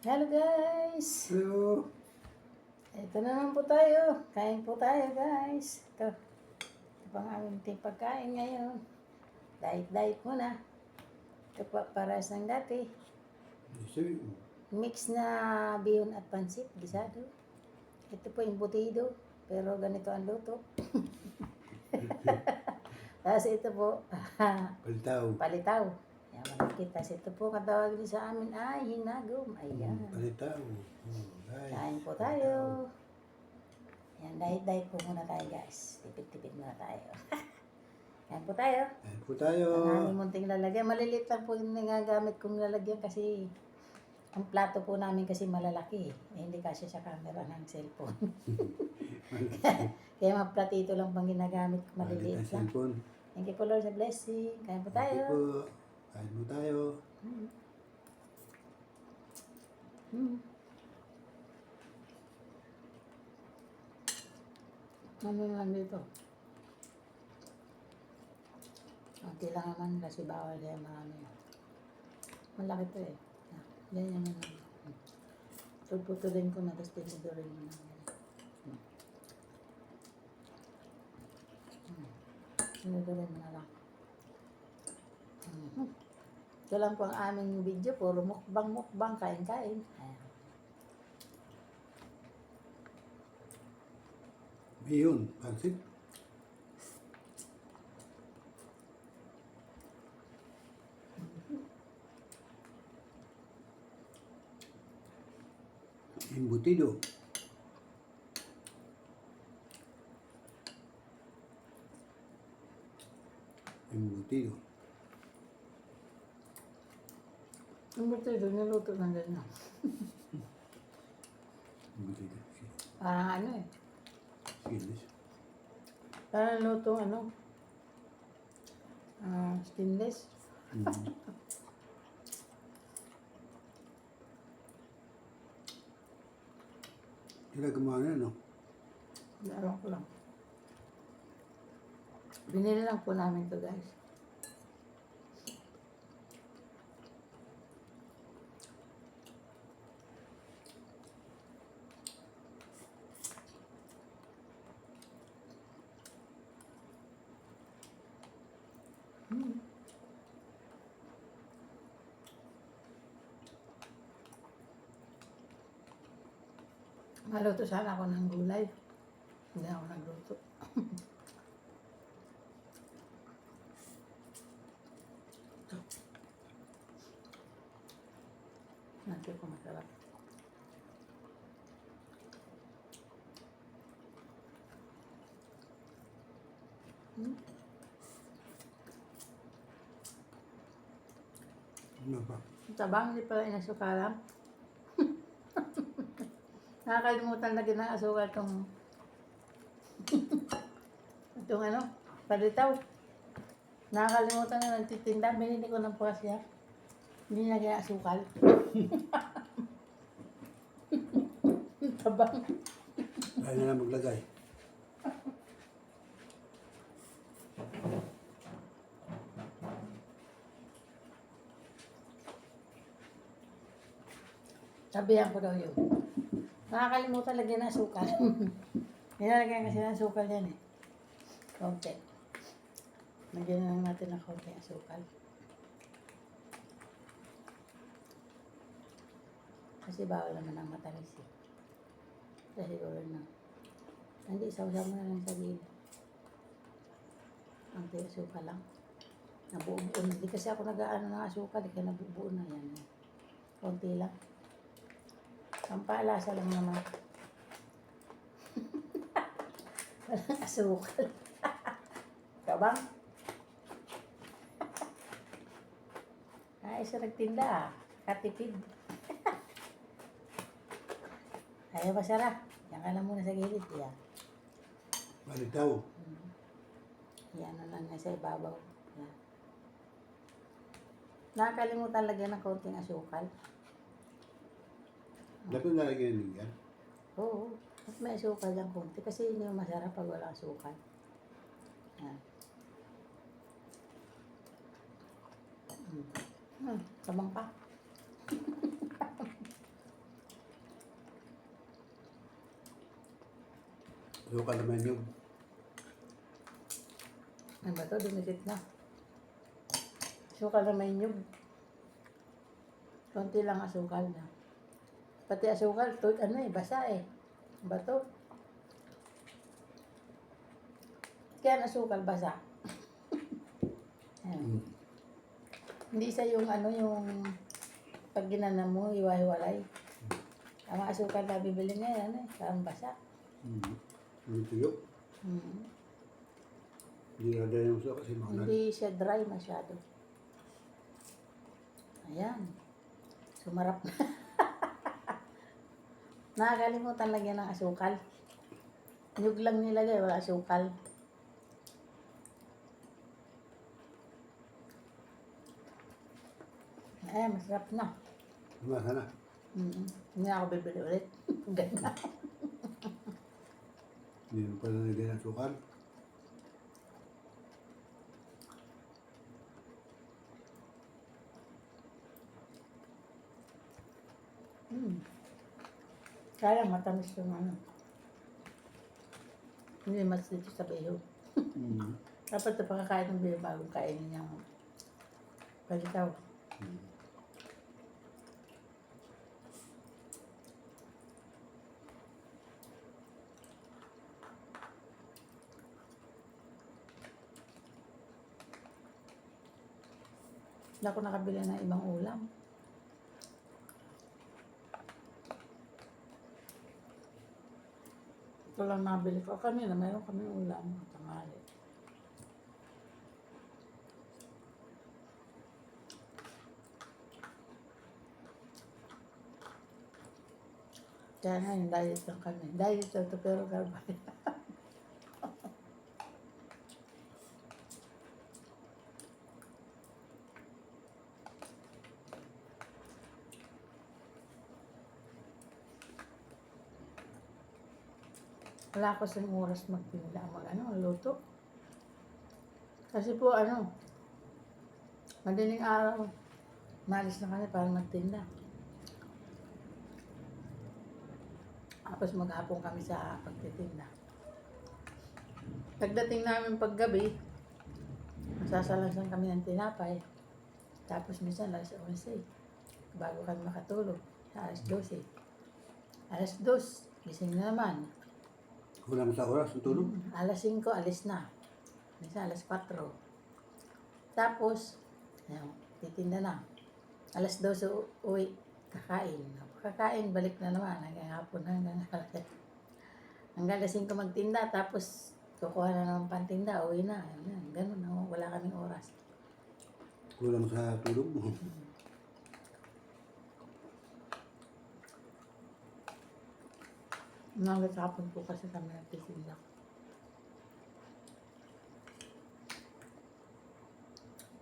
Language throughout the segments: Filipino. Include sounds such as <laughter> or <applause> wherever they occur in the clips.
Hello guys! Hello. Ito na naman po tayo. Kain po tayo guys. Ito. Ito pang aming ting pagkain ngayon. Diet-diet muna. Ito pa paras ng dati. Mix na bihon at pansit. Gisado. Ito po yung butido. Pero ganito ang luto. <laughs> Tapos ito po, <laughs> Palitaw. palitaw. Makikita. Ito po katawag din sa amin ay hinagom. Ayan. Palitaw. Oh, guys. Kain po tayo. Yan, diet-diet po muna tayo guys. Tipid-tipid muna tayo. <laughs> Kain po tayo. Ayan po tayo. Ang munting lalagyan. Maliliit lang po yung nagagamit kong lalagyan kasi ang plato po namin kasi malalaki. Eh, hindi kasi sa camera ng cellphone. <laughs> <laughs> Kaya mga platito lang pang ginagamit ko maliliit lang. Thank you po Lord sa blessing. Kain po Thank you tayo. po. Kain po tayo. Hmm. Hmm. Ano lang dito? Okay lang naman kasi bawal kaya marami. Malaki to eh. Ah, Ganyan naman. Hmm. Puputulin ko na tapos tinidurin mo na. Hmm. Hmm. Tinidurin mo na lang. Mhm. Ito lang po ang aming video. Puro mukbang, mukbang, kain-kain. Bihon. Pansit. Embutido. Embutido. Ito, niluto ng ganyan. Embutido. Parang ano eh. Skinless. Parang luto ano. Ah, skinless. Mm. Sila gumawa na, no? Laro ko lang. Binili lang po namin to guys. Hmm. Maluto sana ako ng gulay. Hindi ako nagluto. Natin ko masarap. Hmm? Ano pa? Tabang, hindi pala inasukalan. <laughs> Nakakalimutan na ginasukal itong <laughs> itong ano, palitaw. Nakakalimutan na nagtitinda. Binili ko ng siya. Hindi na ginasukal. <laughs> Tabang. Kaya na maglagay. Sabihan ko daw yun. Nakakalimutan lagyan ng sukal. <laughs> Nilalagyan kasi ng sukal yan eh. Konti. Lagyan na lang natin ng konti ang sukal. Kasi bawal naman ang matamis eh. Kasi siguro na. Hindi, sausaw mo na lang sa gilid. Ang tiyo sukal lang. Nabuo-buo na. Hindi kasi ako nag-ano ng asukal. Kaya nabubuo na yan. Konti lang. Pampalasa lang naman. Walang asukal. Ikaw bang? Ay, isa nagtinda ah. Katipid. Ayaw ba Sarah? Yan ka lang muna sa gilid. Yan. Palitaw. Yan na lang nasa ibabaw. Yan. Nakakalimutan lagyan ng konting asukal. Dapat nalagyan ng lugar? Oo. At may asukal lang konti kasi hindi yung masarap pag walang asukal. Yan. Hmm. Hmm. Pa. <laughs> asukal naman yun. Ano ba ito? Dumikit na. Asukal naman yun. Konti lang asukal na. Pati asukal, to, ano eh, basa eh. Ano ba to? Kaya ang asukal basa. Ayan. mm, Hindi isa yung ano yung pag ginana mo, hiwa-hiwalay. Ang mga asukal na bibili ngayon, ano eh, parang basa. mm, yung tuyo. Hmm. Hindi na dahil yung suka kasi maunal. Hindi siya dry masyado. Ayan. Sumarap na. <laughs> Nakakalimutan lagyan ng asukal. Nyug lang nilagay, wala asukal. Eh, masarap na. Lumasa na. Mm Hindi na ako bibili ulit. <laughs> Ganda. Hindi mo pala nilagay ng sukal. Mm. Kaya matamis yung ano. Hindi mas dito sa bayo. Mm. Dapat ito pakakain ng bayo bago kainin niyang palitaw. Mm. Hindi ako nakabili ng ibang ulam. Ito lang nabili ko. Kanina, mayroon kami ulam. Tangali. Kaya nga yung diet lang kami. Diet lang to pero garbay. <laughs> Wala ko sa oras magtinda, mag ano, luto. Kasi po ano, madaling araw, malis na kami para magtinda. Tapos maghapon kami sa pagtitinda. Pagdating namin paggabi, masasalasan kami ng tinapay. Tapos minsan alas 11, bago kami makatulog, alas 12. Alas 2, gising na naman. Kulang sa oras ang tulog. Mm, Alas 5, alis na. Minsan alas 4. Tapos, ayun, titinda na. Alas 12, u- uwi, kakain. Kakain, balik na naman. Hanggang hapon, hanggang alas. Hanggang alas 5 magtinda, tapos kukuha na naman pantinda, uwi na. Ayun, ganun, wala kaming oras. Kulang sa tulog mo. Hanggang hapon po kasi kami nagtitinda.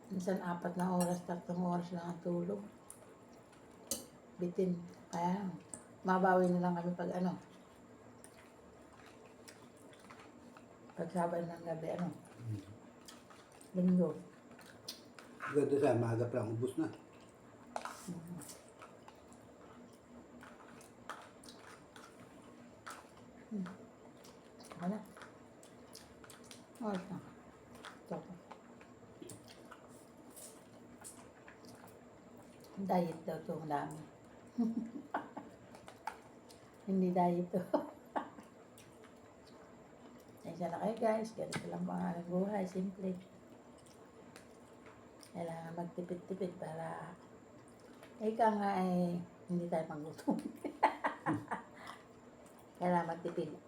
Minsan apat na oras, tatlong oras lang ang tulog. Bitin. Kaya, mabawi na lang kami pag ano. Pag sabay ng gabi, ano. Linggo. Ganda sa maaga pa lang ubus na. Wala. Oras na. Tsaka. Diet daw itong dami. <laughs> Hindi diet to. <laughs> Kaya na kayo guys. Ganito lang aming buhay. Simple. Kailangan magtipid-tipid para ika nga ay hindi tayo magutom. <laughs> Kailangan magtipid.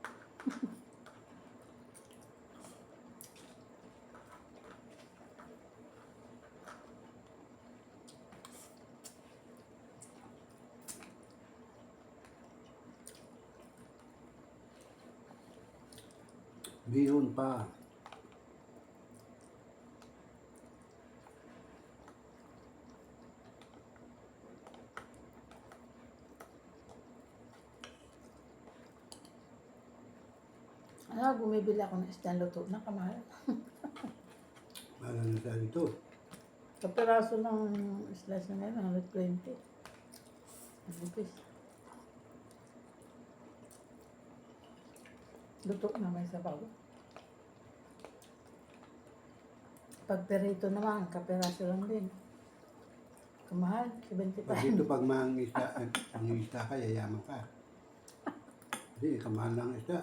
Bihon pa. Ano, bumibili ako ng isda luto na kamahal. <laughs> Mahal na sa dito. Kapiraso ng slice na ngayon, 120. Ang Luto na may sabaw. Pag perito naman, kaperaso lang din. Kamahal, Pag 75. dito pag mangisda, ang isda ka, yayaman ka. Hindi, kamahal lang ang isda.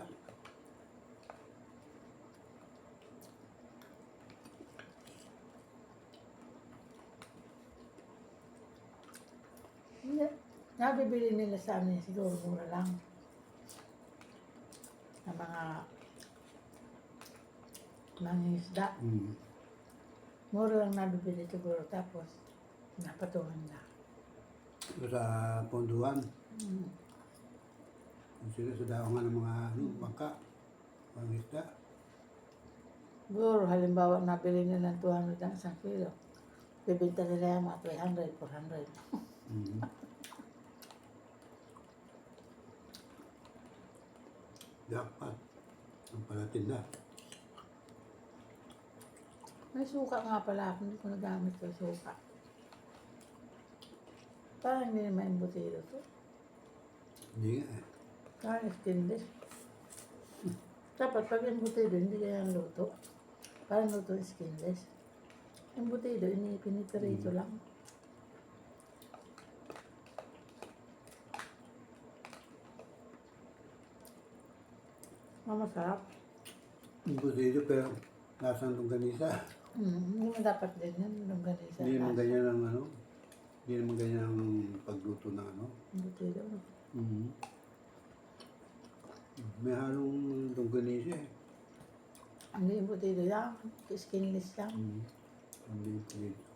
Nabibili nila sa amin siguro mura lang. Ng mga mangingisda. Mm. Mura lang nabibili siguro tapos napatungan na. Sa ponduan, Mm. sila sa daungan ng mga ano, bangka, pangisda. Siguro halimbawa nabili nila ng 200 ang isang kilo. Bibinta nila yung mga 300, 400. Mm. Jackpot. Ang palatinda. May suka nga pala ako, hindi ko nagamit ko suka. Parang hindi naman embutido to. Hindi nga eh. Parang stainless. Dapat pag embutido, hindi kaya luto. Parang luto yung skinless. Embutido, ini piniperito lang. Ah, masarap. Ang busido pero lasang longganisa. Mm, hindi mo dapat din yan, longganisa. Hindi naman ganyan ang ano. Hindi naman ganyan ang pagluto ng ano. Embutido. Mm. May halong longganisa eh. Hindi embutido yan, skinless yan. Mm. Hindi pwede.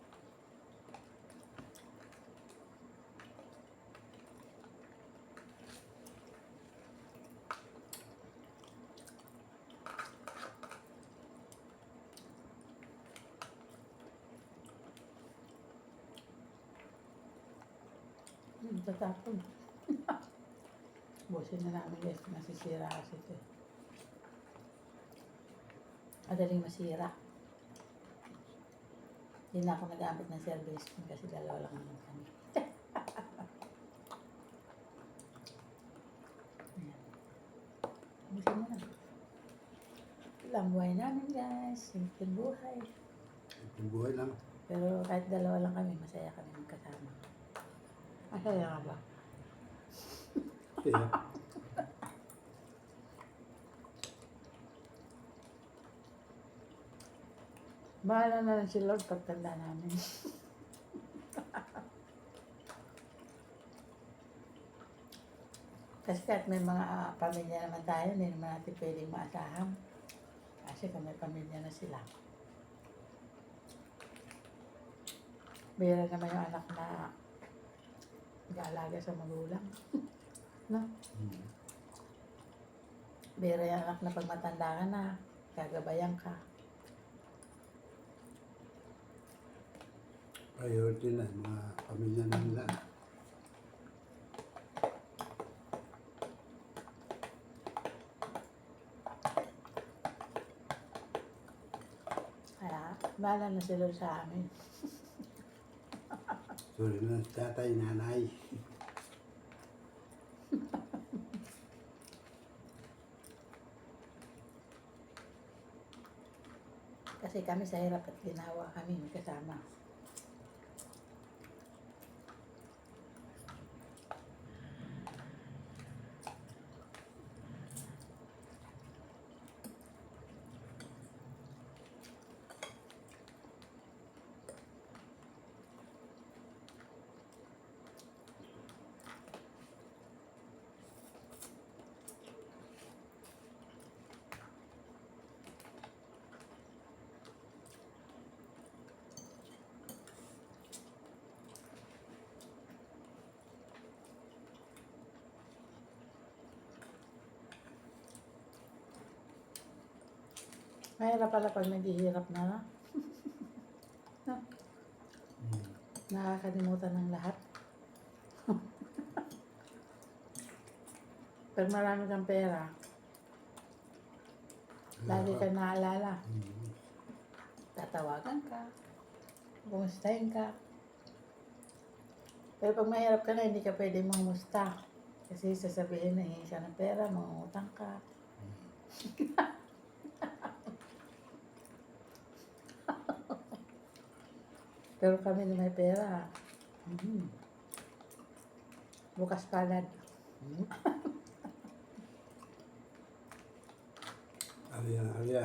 Hmm, tatapon. <laughs> Busin na namin guys, masisira kasi ito. Madaling masira. Hindi na ako nagamit ng service kasi dalawa lang naman kami. <laughs> Busin na. Ilang buhay namin guys. Simple buhay. Yung buhay lang. Pero kahit dalawa lang kami, masaya kami magkasama. Masaya ka ba? Kaya, Bahala na lang si Lord pagtanda namin. <laughs> Kasi kahit may mga ah, pamilya naman tayo, hindi naman natin pwedeng maasahan. Kasi kung may pamilya na sila. Bira naman yung anak na nag-aalaga sa magulang. <laughs> no? mm. Bira yung anak na pag matanda ka na, gagabayan ka. priority na mga pamilya na nila. Kaya, bahala na si Lord sa amin. <laughs> Na si tatay, nanay. Kasi kami sa hirap at ginawa kami magkasama. Mahirap pala pag naghihirap na. no? Mm. Nakakalimutan ng lahat. pag marami kang pera, lagi ka naalala. Mm. Tatawagan ka. Kumustahin ka. Pero pag mahirap ka na, hindi ka pwede mangumusta. Kasi sasabihin na hingi siya ng pera, mangungutang ka. <laughs> Pero kami na may pera. Mm. Bukas palad. Mm. <laughs> Alya, alya.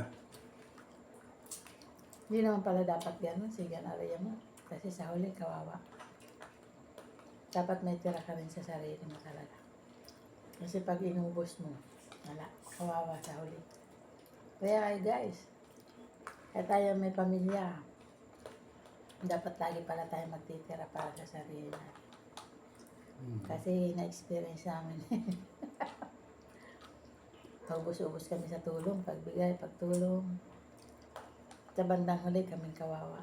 Hindi naman pala dapat gano'n, sige naraya mo. Kasi sa huli, kawawa. Dapat may tira ka rin sa sarili mo talaga. Kasi pag inubos mo, wala, kawawa sa huli. Kaya kayo guys, kaya tayo may pamilya, dapat lagi pala tayo magtitira para sa sarili natin. Mm. Kasi na-experience namin. <laughs> Ubus-ubus kami sa tulong, pagbigay, pagtulong. Sa bandang huli, kaming kawawa.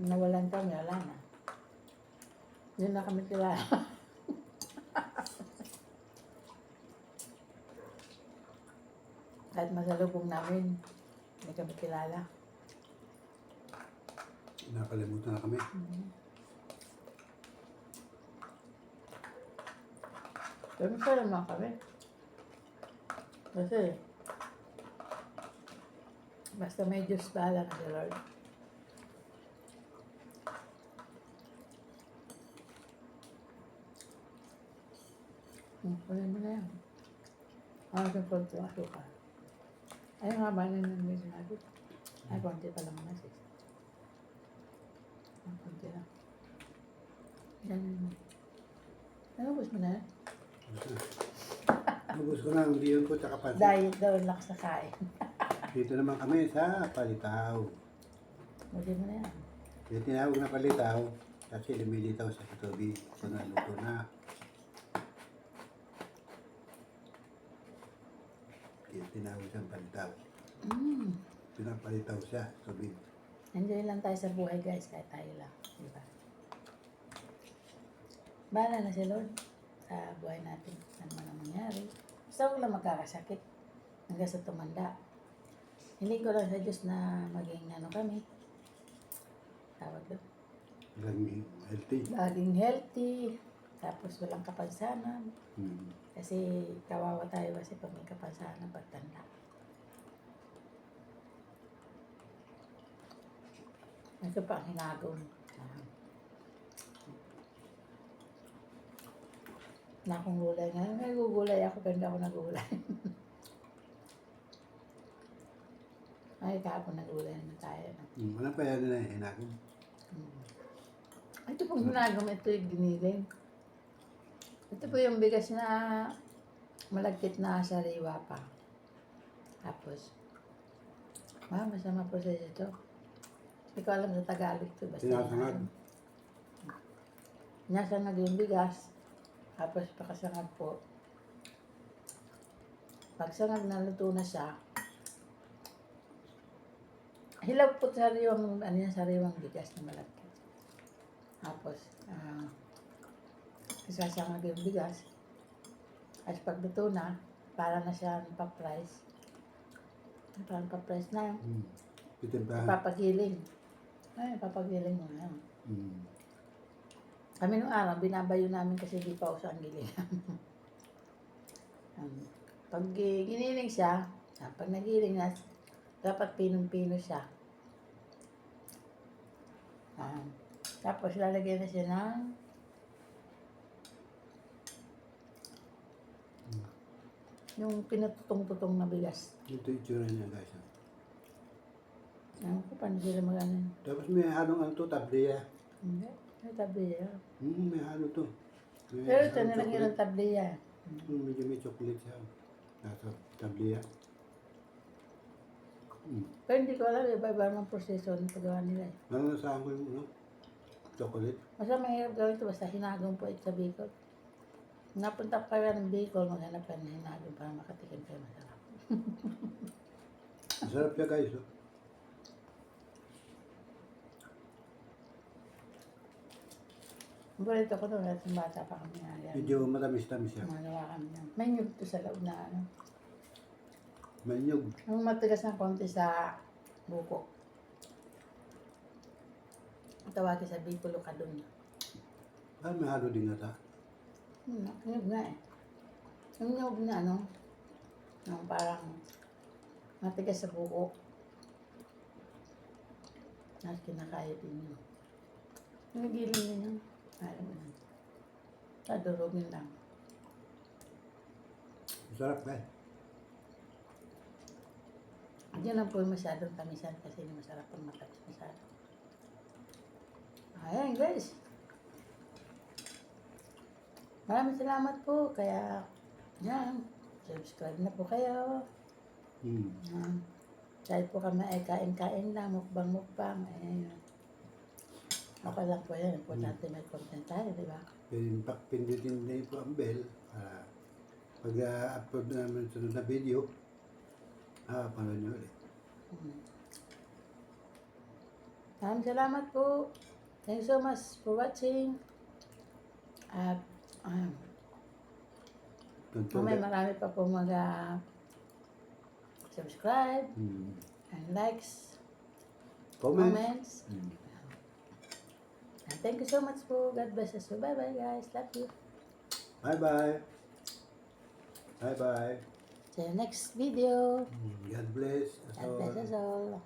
Nawalan kami, wala na. Yun na kami kilala. <laughs> Kahit masalubong namin, hindi kami kilala. Nakalimutan na kami. Pero masaya naman kami. Kasi, basta may Diyos bahala na si Lord. Kunin mo na yan. Ano yung konti ng asukal? Ay, nga ba na nang may sinabi? Ay, konti pa lang na sis. Ang konti lang. Yan. Ano, gusto mo na <laughs> yan? Ubus ko na ang diyon ko tsaka pansit. Diet daw lakas na kain. <laughs> Dito naman kami sa Palitaw. Muli mo na yan. Yung tinawag na Palitaw, kasi lumilitaw sa katubi. So naluto na. Yung tinawag siyang Palitaw. Mm. Pinapalitaw siya, tubig. Enjoy lang tayo sa buhay guys, kahit tayo lang. Diba? Bahala na si Lord sa buhay natin. Ano man ang mangyari. Basta huwag lang magkakasakit hanggang sa tumanda. Hindi ko lang sa Diyos na maging ano kami. Tawag doon. Laging healthy. Laging healthy. Tapos walang kapansanan. Hmm. Kasi kawawa tayo kasi pag may kapansanan pagtanda. Ito pa ang hinagong. Na akong gulay nga. Nagugulay ako pero hindi ako nagulay. <laughs> Ay, kahapon nagulay naman tayo. Hmm. Ano pa yan na hinagin? Mm. Ito pong hinagom, ito yung giniling. Ito po yung bigas na malagkit na sariwa pa. Tapos, ah, masama proses ito. Hindi ko alam sa Tagalog ito. Basta Sinasangag. Nasangag yung bigas. Tapos pakasangag po. Pagsangag na luto na siya, hilaw po sariwang, ano yan, sariwang bigas na malagkit. Tapos, ah, isasangag yung bigas. Tapos pagluto na, para na siya pa-price. Parang pa-price na. Pitimplahan. Papagiling. Ay, papagiling mo na yan. Hmm. Kami nung araw, binabayo namin kasi di pa uso <laughs> ang giling. um, pag eh, giniling siya, ah, pag nagiling na, dapat pinong-pino siya. Ah, tapos lalagyan na siya ng yung pinatutong-tutong na bigas. Ito yung tsura niya guys. ah. Ano ko, paano sila mag-ano? Tapos may halong ano to, tabliya. Hindi, may tabliya. Hmm, may halo to. May Pero ito, halong nilagyan chocolate. ng tabliya. Hmm, medyo may chocolate siya. Nasa tabliya. Hmm. Pero hindi ko alam, iba-iba ng proseso ng paggawa nila eh. Nanasahan ko yung ano, chocolate. Basta mahirap gawin ito, basta hinagong po ito sa Bicol. Napunta pa kayo ng Bicol, maghanap kayo ng hinagong para makatikim kayo masarap. <laughs> Masarap siya guys. Oh. Bulit ako doon, at bata pa kami nga yan. Medyo matamis-tamis siya. Magawa kami yan. May nyug to sa loob na ano. May nyug. Ang matigas ng konti sa buko. Tawagin sa Bicol ka doon. Ah, may halo din ata. Hmm, nyug nga eh. Yung nyog na ano, yung parang matigas sa buko. Tapos kinakaya din yun. Nagigiling din yun. Ayaw mo yun. Kadurugin lang. Masarap eh. Hindi lang po masyadong tamisan kasi masarap ang matamis masyado. Ayan guys. Maraming salamat po. Kaya, yan. Subscribe na po kayo. Hmm. Yan. Kahit po kami ay kain-kain lang, mukbang-mukbang. Eh, ako lang po yan. Importante may content tayo, di ba? Pinpak pindutin din po ang bell para pag uh, upload na naman sunod na video, ah, panood nyo ulit. Mm. Maraming salamat po. Thank you so much for watching. At, um, Tuntunan. mamaya marami pa po mag ah, subscribe Hmm. and likes, Comment. comments. Hmm. Thank you so much po. God bless us. Bye-bye guys. Love you. Bye-bye. Bye-bye. See you next video. Hmm. God bless. us God bless us all.